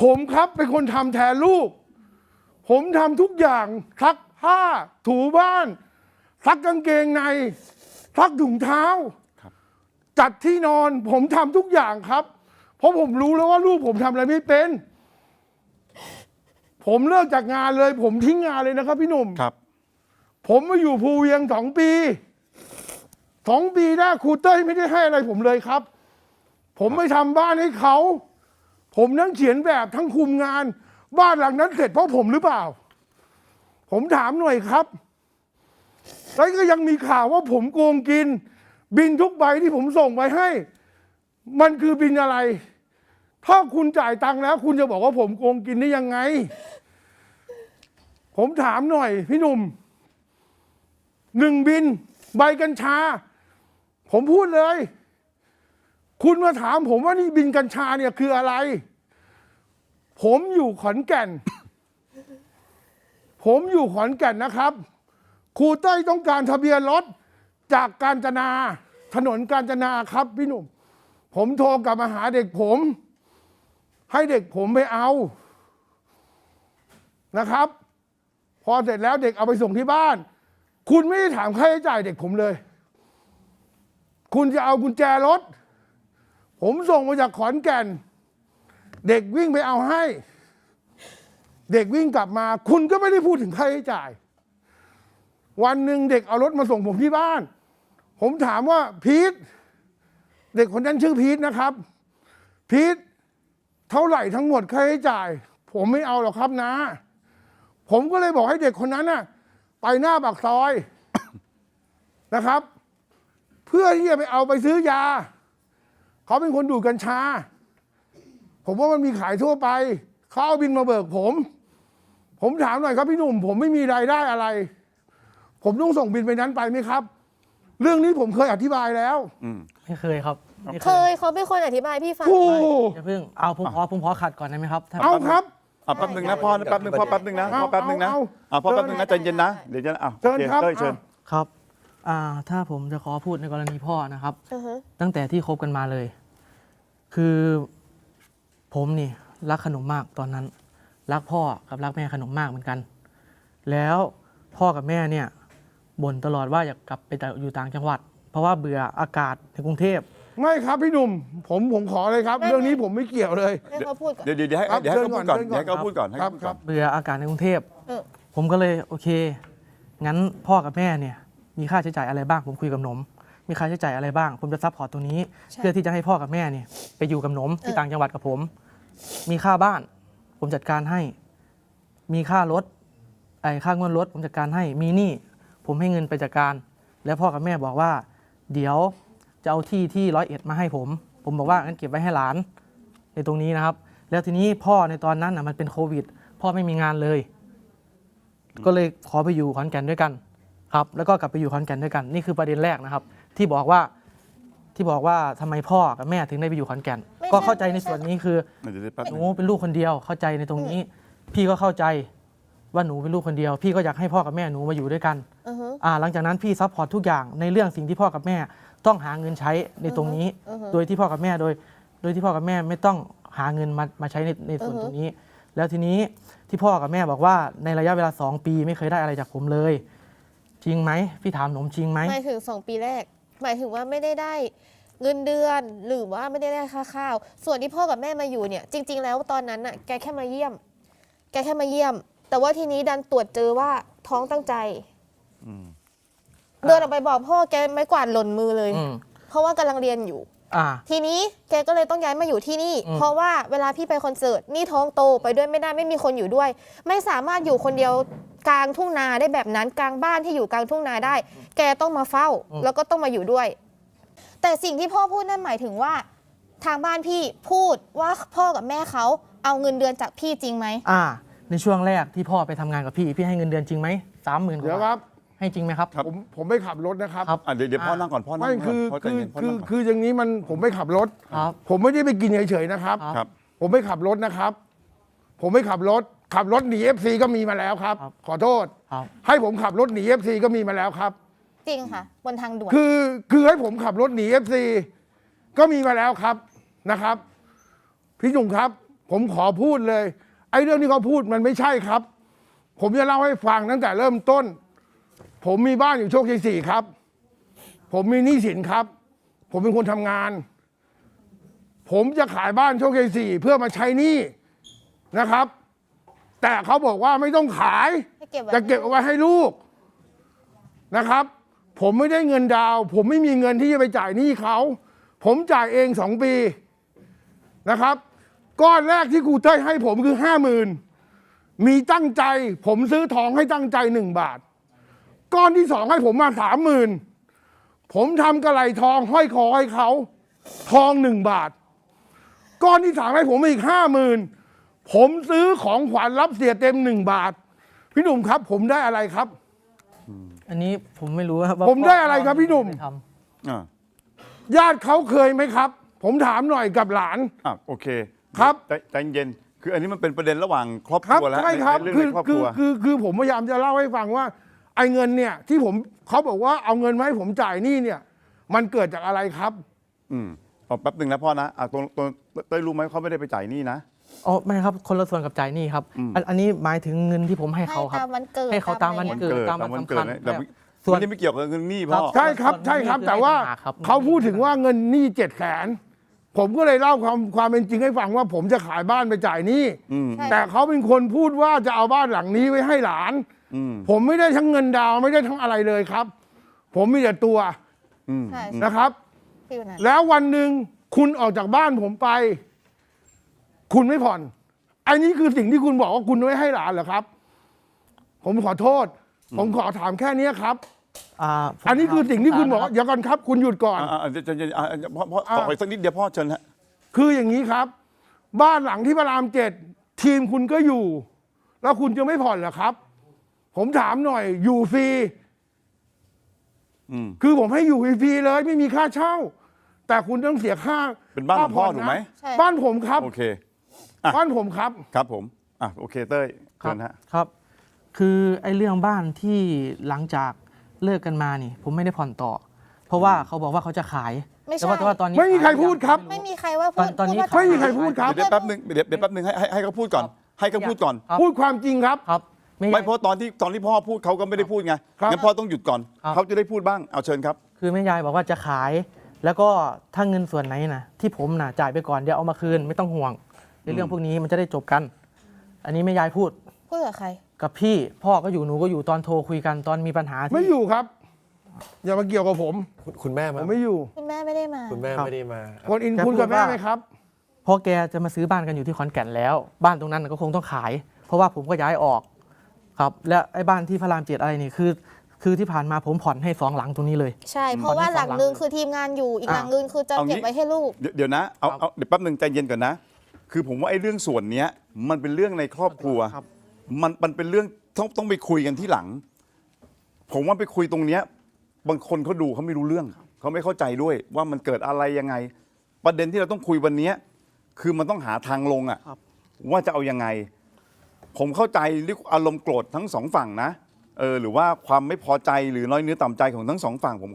ผมครับเป็นคนทำแทนลูก ผมทำทุกอย่างซักผ้า ถูบ้านซักกางเกงในซักถุงเท้า ครับ จัดที่นอนผมทำทุกอย่างครับ เพราะผมรู้แล้วว่าลูกผมทำอะไรไม่เป็น ผมเลิกจากงานเลย ผมทิ้งงานเลยนะครับ พี่หนุ่ม ครับ ผมมาอยู่ภูเวียงสองปีสองปีแรกครูเต้ยไม่ได้ให้อะไรผมเลยครับ ผมไปทำบ้านให้เขา ผมทั้งเขียนแบบทั้งคุมงาน บ้านหลังนั้นเสร็จเพราะผมหรือเปล่า ผมถามหน่อยครับ แล้วก็ยังมีข่าวว่าผมโกงกิน บินทุกใบที่ผมส่งไปให้ มันคือบินอะไร ถ้าคุณจ่ายตังค์แล้ว คุณจะบอกว่าผมโกงกินได้ยังไง ผมถามหน่อย พี่หนุ่มหนึ่งบิน ใบกัญชา ผมพูดเลย คุณมาถามผมว่านี่บินกัญชาเนี่ยคืออะไร ผมอยู่ขอนแก่น ผมอยู่ขอนแก่นนะครับ ครูเต้ยต้องการทะเบียนรถจากการจนา ถนนการจนาครับพี่หนุ่ม ผมโทรกลับมาหาเด็กผม ให้เด็กผมไปเอานะครับ พอเสร็จแล้วเด็กเอาไปส่งที่บ้าน คุณไม่ได้ถามค่าใช้จ่ายเด็กผมเลย คุณจะเอากุญแจรถ ผมส่งมาจากขอนแก่น เด็กวิ่งไปเอาให้ เด็กวิ่งกลับมา คุณก็ไม่ได้พูดถึงค่าใช้จ่าย วันหนึ่งเด็กเอารถมาส่งผมที่บ้าน ผมถามว่าพีทเด็กคนนั้นชื่อพีทนะครับ พีทเท่าไหร่ทั้งหมดค่าใช้จ่าย ผมไม่เอาหรอกครับนะ ผมก็เลยบอกให้เด็กคนนั้นน่ะ ไปหน้าปากซอยนะครับ เพื่อที่จะไปเอาไปซื้อยา เขาเป็นคนดูดกัญชา ผมว่ามันมีขายทั่วไป เขาเอาบินมาเบิกผม ผมถามหน่อยครับพี่หนุ่ม ผมไม่มีรายได้อะไร ผมต้องส่งบินไปนั้นไปไหมครับ เรื่องนี้ผมเคยอธิบายแล้วอืมไม่เคยครับไม่เคยเขาเป็นคนอธิบายให้พี่ฟัง โอ้อย่าเพิ่งเอาผมขอผมขอขัดก่อนได้ไหมครับถ้าเอาครับ อะแป๊บหนึ่งนะพ่อนะแป๊บหนึ่งพ่อแป๊บหนึ่งนะพ่อแป๊บหนึ่งนะเอาอะพ่อแป๊บหนึ่งนะใจเย็นนะเดี๋ยวจะอะเชิญครับโอเเชิญ ครับ อ่าถ้าผมจะขอพูดในกรณีพ่อนะครับ อือฮะตั้งแต่ที่คบกันมาเลย คือผมนี่รักขนมมากตอนนั้น รักพ่อกับรักแม่ขนมมากเหมือนกัน แล้วพ่อกับแม่เนี่ยบ่นตลอดว่าอยากกลับไปอยู่ต่างจังหวัด เพราะว่าเบื่ออากาศในกรุงเทพ ไม่ครับพี่หนุ่ม ผมผมขอเลยครับ เรื่องนี้ผมไม่เกี่ยวเลย ให้เขาพูดก่อน เดี๋ยวเดี๋ยวเดี๋ยวให้ครับเดี๋ยวให้เขาพูดก่อนเชิญก่อน เดี๋ยวให้เขาพูดก่อนให้ครับเขาพูดคก่รัอบนเบื่ออากาศในกรุงเทพ เออ ผมก็เลยโอเค งั้นพ่อกับแม่เนี่ย มีค่าใช้จ่ายอะไรบ้าง ผมคุยกับหนม มีค่าใช้จ่ายอะไรบ้าง ผมจะซัพพอร์ตตรงนี้ใช่เพื่อที่จะให้พ่อกับแม่เนี่ยไปอยู่กับหนมที่เออต่างจังหวัดกับผม มีค่าบ้าน ผมจัดการให้ มีค่ารถไอ้ค่างวดรถ ผมจัดการให้ มีหนี้ผมให้เงินไปจัดการ แล้วพ่อกับแม่บอกว่า เดี๋ยวจะเอาที่ที่ร้อยเอ็ดมาให้ผม ผมบอกว่างั้นเก็บไว้ให้หลานในตรงนี้นะครับ แล้วทีนี้พ่อในตอนนั้นน่ะมันเป็นโควิด พ่อไม่มีงานเลย ก็เลยขอไปอยู่ขอนแก่นด้วยกัน ครับแล้วก็กลับไปอยู่ขอนแก่นด้วยกันนี่คือประเด็นแรกนะครับ ที่บอกว่าที่บอกว่าทำไมพ่อกับแม่ถึงได้ไปอยู่ขอนแก่น ไม่ใช่ ก็เข้าใจในส่วนนี้คือเดี๋ยวเดี๋ยวแป๊บหหนึนูงเป็นลูกคนเดียวเข้าใจในตรงนี้ พี่ก็เข้าใจว่าหนูเป็นลูกคนเดียว พี่ก็อยากให้พ่อกับแม่หนูมาอยู่ด้วยกัน อือฮะอ่าหลังจากนั้นพี่ซัพพอร์ตทุกอย่างในเรื่องสิ่งที่พ่อกับแม่ต้องหาเงินใช้ในตรงนี้ อือฮึโดยที่พ่อกับแม่โดย โดยที่พ่อกับแม่ไม่ต้องหาเงินมามาใช้ในในส่วนอือฮึ ตรงนี้ แล้วทีนี้ที่พ่อกับแม่บอกว่าในระยะเวลา 2 ปีไม่เคยได้อะไรจากผมเลย จริงไหมพี่ถามหนมจริงไหมหมายถึงสองปีแรก หมายถึงว่าไม่ได้ได้เงินเดือนหรือว่าไม่ได้ได้ค่าข้าว ส่วนที่พ่อกับแม่มาอยู่เนี่ย จริง ๆ แล้วตอนนั้นน่ะแกแค่มาเยี่ยม แกแค่มาเยี่ยม แต่ว่าทีนี้ดันตรวจเจอว่าท้องตั้งใจ อืมเดินออกไปบอกพ่อแกไม่กวาดหล่นมือเลย อืมเพราะว่ากำลังเรียนอยู่ อ่า ทีนี้แกก็เลยต้องย้ายมาอยู่ที่นี่ อืม เพราะว่าเวลาพี่ไปคอนเสิร์ตนี่ท้องโตไปด้วยไม่ได้ไม่มีคนอยู่ด้วย ไม่สามารถอยู่คนเดียว กลางทุ่งนาได้แบบนั้นกลางบ้านที่อยู่กลางทุ่งนาได้ แกต้องมาเฝ้า แล้วก็ต้องมาอยู่ด้วย แต่สิ่งที่พ่อพูดนั่นหมายถึงว่า ทางบ้านพี่พูดว่าพ่อกับแม่เขาเอาเงินเดือนจากพี่จริงไหมอ่า ในช่วงแรกที่พ่อไปทำงานกับพี่ พี่ให้เงินเดือนจริงไหมสามหมื่นกเดี๋ยวว่าครับให้จริงไหมครับครับ ผมผมไม่ขับรถนะครับครับ อะเดี๋ยวเดี๋ยวพ่อนั่งก่อนพ่อนั่ไม่งก่คือพ่อใจคือเย็นพ่อคือนั่งก่อนคืออย่างนี้มันผมไม่ขับรถ ครับ ผมไม่ได้ไปกินเฉยๆนะครับ ครับครับผมไม่ขับรถนะครับ ผมไม่ขับรถ ขับรถหนีเอฟซีก็มีมาแล้วครับ ครับ ขอโทษ ครับ ให้ผมขับรถหนีเอฟซีก็มีมาแล้วครับ จริงค่ะ บนทางด่วน คือคือให้ผมขับรถหนีเอฟซีก็มีมาแล้วครับนะครับ พี่หนุ่มครับ ผมขอพูดเลย ไอ้เรื่องที่เขาพูดมันไม่ใช่ครับ ผมจะเล่าให้ฟังตั้งแต่เริ่มต้น ผมมีบ้านอยู่โชคชัยสี่ครับ ผมมีหนี้สินครับ ผมเป็นคนทำงาน ผมจะขายบ้านโชคชัยสี่เพื่อมาใช้หนี้นะครับ แต่เขาบอกว่าไม่ต้องขายให้เก็บไว้จะเก็บเอาไว้ให้ลูกนะครับ ผมไม่ได้เงินดาวน์ผมไม่มีเงินที่จะไปจ่ายหนี้เขาผมจ่ายเองสองปีนะครับ ก้อนแรกที่ครูเต้ยให้ผมคือห้าหมื่นมีตั้งใจ ผมซื้อทองให้ตั้งใจหนึ่งบาท ก้อนที่สองให้ผมมาสามหมื่นผมทำกระไหลทองห้อยคอให้เขา ทองหนึ่งบาท ก้อนที่สามให้ผมอีกห้าหมื่น ผมซื้อของขวัญรับเสียเต็มหนึ่งบาท พี่หนุ่มครับ ผมได้อะไรครับ อันนี้ผมไม่รู้ครับว่าผมได้อะไรครับพี่หนุ่มไทำอ่าญาติเขาเคยไหมครับ ผมถามหน่อยกับหลาน อะโอเคครับ ใจใจเย็นคืออันนี้มันเป็นประเด็นระหว่างครอบคครับรัวแล้วใช่ครับในคืเรื่อองในครอบคคือรัว คือคือผมพยายามจะเล่าให้ฟังว่า ไอ้เงินเนี่ย ที่ผมเขาบอกว่าเอาเงินมาให้ผมจ่ายหนี่เนี่ย มันเกิดจากอะไรครับ อืมเอาแป๊บหนึ่งนะพ่อนะอะตรงตรงเต้ยรู้ไหมเขาไม่ได้ไปจ่ายหนี้นะ อ๋อไม่ครับคนละส่วนกับจ่ายหนี่ครับอืม อันอันนี้หมายถึงเงินที่ผมให้ให้เขาครัตาบ มวันเกิดให้เขาตามวันอะไรเกิดงี้ยตามวันวันสำเกิคัดญนะแต่ส่วนไม่ได้ไม่เกี่ยวกับเงินหนี้พ่อ ใช่ครับส่วนใช่ครับนี้คือแต่ว่าให้ปัญหาครับ เขาพูดถึงว่าเงินหนี้เจ็ดแสนผมก็เลยเล่าความความเป็นจริงให้ฟังว่า ผมจะขายบ้านไปจ่ายหนี้อืมใช่แต่เขาเป็นคนพูดว่าจะเอาบ้านหลังนี้ไว้ให้หลาน อืมผมไม่ได้ทั้งเงินดาวน์ไม่ได้ทั้งอะไรเลยครับ ผมมีแต่ตัวอืม ใช่นะครับ ฟิวนั้นแล้ววันหนึ่งคุณออกจากบ้านผมไป คุณไม่ผ่อน อันนี้คือสิ่งที่คุณบอกว่าคุณไม่ให้หลานเหรอครับ ผมขอโทษ ผมขอถามแค่เนี้ยครับ อ่าผมอันนี้คือสิ่งที่คุณบอกถามว่าอย่าก่อนครับ คุณหยุดก่อน อ่าอ่าจะจะอ่าอ่าพ่อพ่ออ่าขออีกสักนิดเดียวพ่อเชิญฮะ คืออย่างนี้ครับ บ้านหลังที่พระรามเจ็ดทีมคุณก็อยู่ แล้วคุณจะไม่ผ่อนเหรอครับ ผมถามหน่อยอยู่ฟรีอืม คือผมให้อยู่ฟรีๆเลย ไม่มีค่าเช่า แต่คุณต้องเสียค่าเป็นบ้านของพ่อค่ผ่ถูกไหมนะใช่ บ้านผมครับ โอเคอะ บ้านผมครับ ครับผมอะโอเคเต้ยครัเชิบญฮะครับ คือไอ้เรื่องบ้านที่หลังจากเลิกกันมานี่ ผมไม่ได้ผ่อนต่อ เพราะว่าเขาบอกว่าเขาจะขายไม่ใช่ แต่ว่าแต่ว่าตอนนี้ไม่มีใครพูดครับ ไม่มีใครว่าพูดตอนนี้ พูว่าไม่มีใครพูดครับ เดี๋ยวแป๊บหนึ่งเดี๋ยวเดี๋ยวแป๊บหนึ่งให้ให้ให้เขาพูดก่อน ให้เขาพูดก่อน ครับ พูดความจริงครับ ครับ ไม่ไม่เพราะตอนที่ตอนที่พ่อพูดเขาก็ไม่ได้พูดไงครับงั้นพ่อต้องหยุดก่อนครับ เขาจะได้พูดบ้างเอาเชิญครับ คือแม่ยายบอกว่าจะขาย แล้วก็ถ้าเงินส่วนไหนนะที่ผมนะจ่ายไปก่อนเดี๋ยวเอามาคืนไม่ต้องห่วงใน เรื่องพวกนี้มันจะได้จบกัน อันนี้แม่ยายพูด พูดกับใคร กับพี่พ่อก็อยู่หนูก็อยู่ตอนโทรคุยกันตอนมีปัญหาที่ ไม่อยู่ครับ อย่ามาเกี่ยวกับผม คุณคุณแม่ผมา มไม่อยู่ คุณแม่ไม่ได้มา คุณแม่ครับ ไม่ได้มาคนอินแกคุณกับพูดแม่ว่าไหมครับเพราะแกจะมาซื้อบ้านกันอยู่ที่ขอนแก่นแล้ว บ้านตรงนั้นก็คงต้องขาย เพราะว่าผมก็ย้ายออกครับ และไอ้บ้านที่พระรามเจ็ดอะไรนี่คือ คือที่ผ่านมาผมผ่อนให้สองหลังตรงนี้เลย ใช่ เพราะว่าหลังนึงคือทีมงานอยู่ อีกอะหลังนึงคือจะเอางี้เก็บไว้ให้ลูก เดี๋ยวเดี๋ยวนะ เอาครับเอาเดี๋ยวแป๊บหนึ่งใจเย็นก่อนนะ คือผมว่าไอ้เรื่องส่วนเนี้ยมันเป็นเรื่องในครอบครัวครับมันมันเป็นเรื่องต้องต้องไปคุยกันที่หลัง ผมว่าไปคุยตรงเนี้ยบางคนเขาดูเขาไม่รู้เรื่องเขาไม่เข้าใจด้วยว่ามันเกิดอะไรยังไง ประเด็นที่เราต้องคุยวันเนี้ยคือมันต้องหาทางลงอะครับว่าจะเอายังไง ผมเข้าใจเรื่องอารมณ์โกรธทั้งสองฝั่งนะเออหรือว่าความไม่พอใจหรือน้อยเนื้อต่ำใจของทั้งสองฝั่งผมเข้า